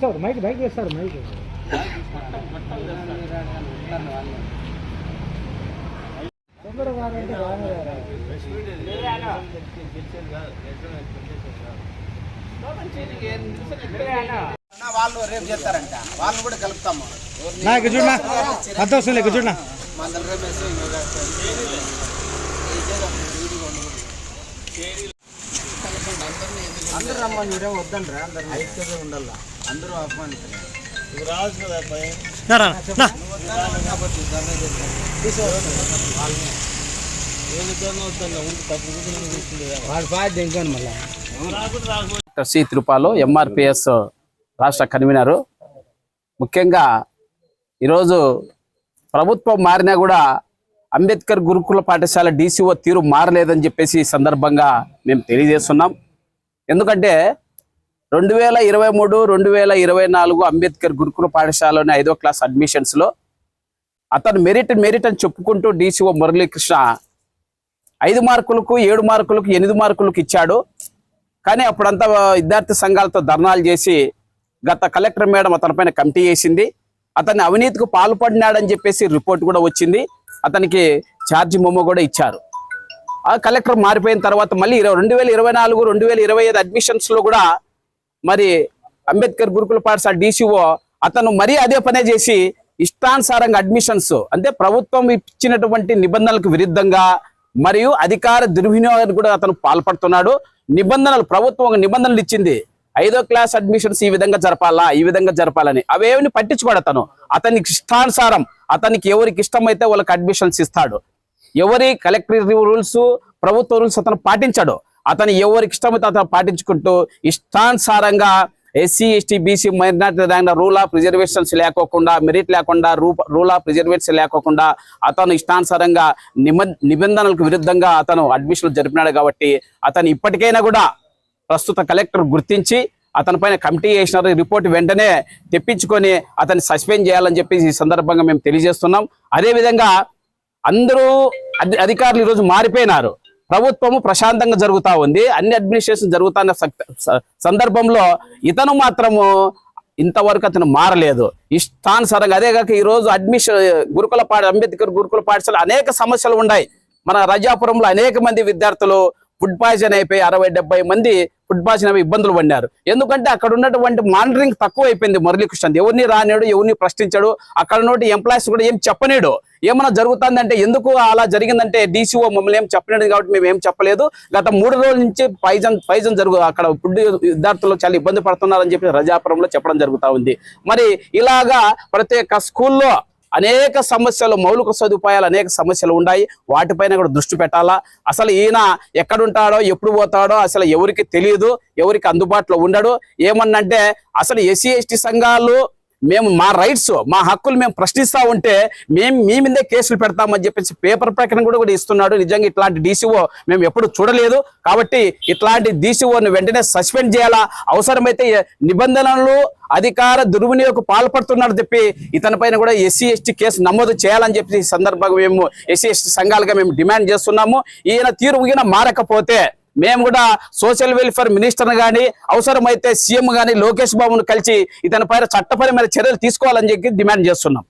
Sir mike mike. వేస్తారు mike వాళ్ళు రేపు చేస్తారంట. వాళ్ళు కూడా కలుపుతాము ఎవరిని- నా ఇక్కడ చూడనా అర్థం వస్తుంది ఇక్కడ చూడనా మందల రమేష్ ఇంకొక అందరూ రమ్మని మీరే వద్దండ్రా అందరు ఐక్యత ఉండాల అందరూ డాక్టర్ సి తిరుపాలు ఎంఆర్పిఎస్ రాష్ట్ర కన్వీనరు. ముఖ్యంగా ఈరోజు ప్రభుత్వం మారినా కూడా అంబేద్కర్ గురుకుల పాఠశాల డీసీఓ తీరు మారలేదని చెప్పేసి ఈ సందర్భంగా మేము తెలియజేస్తున్నాం. ఎందుకంటే రెండు వేల ఇరవై మూడు రెండు వేల ఇరవై నాలుగు అంబేద్కర్ గురుకుల పాఠశాలలోని ఐదో క్లాస్ అడ్మిషన్స్లో అతను మెరిట్ మెరిట్ అని చెప్పుకుంటూ డీసీఓ మురళీకృష్ణ ఐదు మార్కులకు ఏడు మార్కులకు ఎనిమిది మార్కులకు ఇచ్చాడు. కానీ అప్పుడంతా విద్యార్థి సంఘాలతో ధర్నాలు చేసి గత కలెక్టర్ మేడం అతనిపైన కమిటీ వేసింది. అతన్ని అవినీతికి పాల్పడినాడని చెప్పేసి రిపోర్ట్ కూడా వచ్చింది. అతనికి ఛార్జ్ మొమ్మ కూడా ఇచ్చారు. ఆ కలెక్టర్ మారిపోయిన తర్వాత మళ్ళీ ఇరవై రెండు వేల ఇరవై నాలుగు రెండు వేల ఇరవై ఐదు అడ్మిషన్స్లో కూడా మరి అంబేద్కర్ గురుకుల పాఠశాల డీసీఓ అతను మరీ అదే పనే చేసి ఇష్టానుసారంగా అడ్మిషన్స్ అంటే ప్రభుత్వం ఇచ్చినటువంటి నిబంధనలకు విరుద్ధంగా మరియు అధికార దుర్వినియోగానికి కూడా అతను పాల్పడుతున్నాడు. నిబంధనలు ప్రభుత్వం నిబంధనలు ఇచ్చింది. ఐదో క్లాస్ అడ్మిషన్స్ ఈ విధంగా జరపాలా ఈ విధంగా జరపాలని. అవేమి పట్టించుకోడు అతను. అతనికి ఇష్టానుసారం అతనికి ఎవరికి ఇష్టమైతే వాళ్ళకి అడ్మిషన్స్ ఇస్తాడు. ఎవరి కలెక్టర్ రూల్స్ ప్రభుత్వ రూల్స్ అతను పాటించాడు. అతను ఎవరికి ఇష్టమైతే అతను పాటించుకుంటూ ఇష్టానుసారంగా SC ST BC minority rank rule of reservations లేకోకుండా మెరిట్ లేకుండా రూల్ ఆఫ్ రిజర్వేషన్స్ లేకోకుండా అతను ఇష్టానుసారంగా నిబంధనలకు విరుద్ధంగా అతను అడ్మిషన్లు జరిపినాడు కాబట్టి అతను ఇప్పటికైనా కూడా ప్రస్తుత కలెక్టర్ గుర్తించి అతని పైన కమిటీ చేసినారు రిపోర్ట్ వెంటనే తెప్పించుకొని అతన్ని సస్పెండ్ చేయాలని చెప్పి ఈ సందర్భంగా మేము తెలియజేస్తున్నాం. అదేవిధంగా అందరూ అధి- అధికారులు ఈరోజు మారిపోయినారు. ప్రభుత్వము ప్రశాంతంగా జరుగుతా ఉంది. అన్ని అడ్మినిస్ట్రేషన్ జరుగుతున్న స- సందర్భంలో ఇతను మాత్రము ఇంతవరకు అతను మారలేదు. ఇష్టానుసారంగా అదే కాక ఈరోజు అడ్మిషన్ గురుకుల పాఠ అంబేద్కర్ గురుకుల పాఠశాల అనేక సమస్యలు ఉన్నాయి. మన రజాపురంలో అనేక మంది విద్యార్థులు ఫుడ్ పాయిజన్ అయిపోయి అరవై డెబ్బై మంది ఫుడ్ పాయిజన్ అయిపోయి ఇబ్బందులు పడినారు. ఎందుకంటే అక్కడ ఉన్నటువంటి మానిటరింగ్ తక్కువ అయిపోయింది మురళీకృష్ణ ఎవరిని రానేడు ఎవరిని ప్రశ్నించాడు అక్కడ నోటి ఎంప్లాయీస్ కూడా ఏం చెప్పనేడు ఏమైనా జరుగుతుందంటే ఎందుకు అలా జరిగిందంటే డీసీఓ మమ్మల్ని ఏం చెప్పలేదు కాబట్టి మేము ఏం చెప్పలేదు. గత మూడు రోజుల నుంచి పైజన్ పైజన్ జరుగు అక్కడ ఫుడ్ విద్యార్థులు చాలా ఇబ్బంది పడుతున్నారని చెప్పి రజాపురంలో చెప్పడం జరుగుతూ ఉంది. మరి ఇలాగా ప్రతి ఒక్క స్కూల్లో అనేక సమస్యలు మౌలిక సదుపాయాలు అనేక సమస్యలు ఉన్నాయి వాటిపైన కూడా దృష్టి పెట్టాలా? అసలు ఈయన ఎక్కడుంటాడో ఎప్పుడు పోతాడో అసలు ఎవరికి తెలియదు ఎవరికి అందుబాటులో ఉండడు. ఏమన్నంటే అసలు ఎస్సీ ఎస్టీ సంఘాలు మేము మా రైట్స్ మా హక్కులు మేము ప్రశ్నిస్తా ఉంటే మేము మీ మీదే కేసులు పెడతామని చెప్పేసి పేపర్ ప్రకటన కూడా కూడా ఇస్తున్నాడు. నిజంగా ఇట్లాంటి డీసీఓ మేము ఎప్పుడు చూడలేదు. కాబట్టి ఇట్లాంటి డీసీఓని వెంటనే సస్పెండ్ చేయాలా? అవసరమైతే నిబంధనలు అధికార దుర్వినియోగకు పాల్పడుతున్నాడు చెప్పి ఇతని పైన కూడా ఎస్సీ ఎస్టీ కేసు నమోదు చేయాలని చెప్పి ఈ సందర్భంగా మేము ఎస్సీ ఎస్టీ సంఘాలుగా మేము డిమాండ్ చేస్తున్నాము. ఈయన తీరు ఊగిన మారకపోతే మేము కూడా సోషల్ వెల్ఫేర్ మినిస్టర్ గాని అవసరమైతే సీఎం గాని లోకేష్ బాబును కలిసి ఇతని పైన చట్టపరమైన చర్యలు తీసుకోవాలని చెప్పి డిమాండ్ చేస్తున్నాం.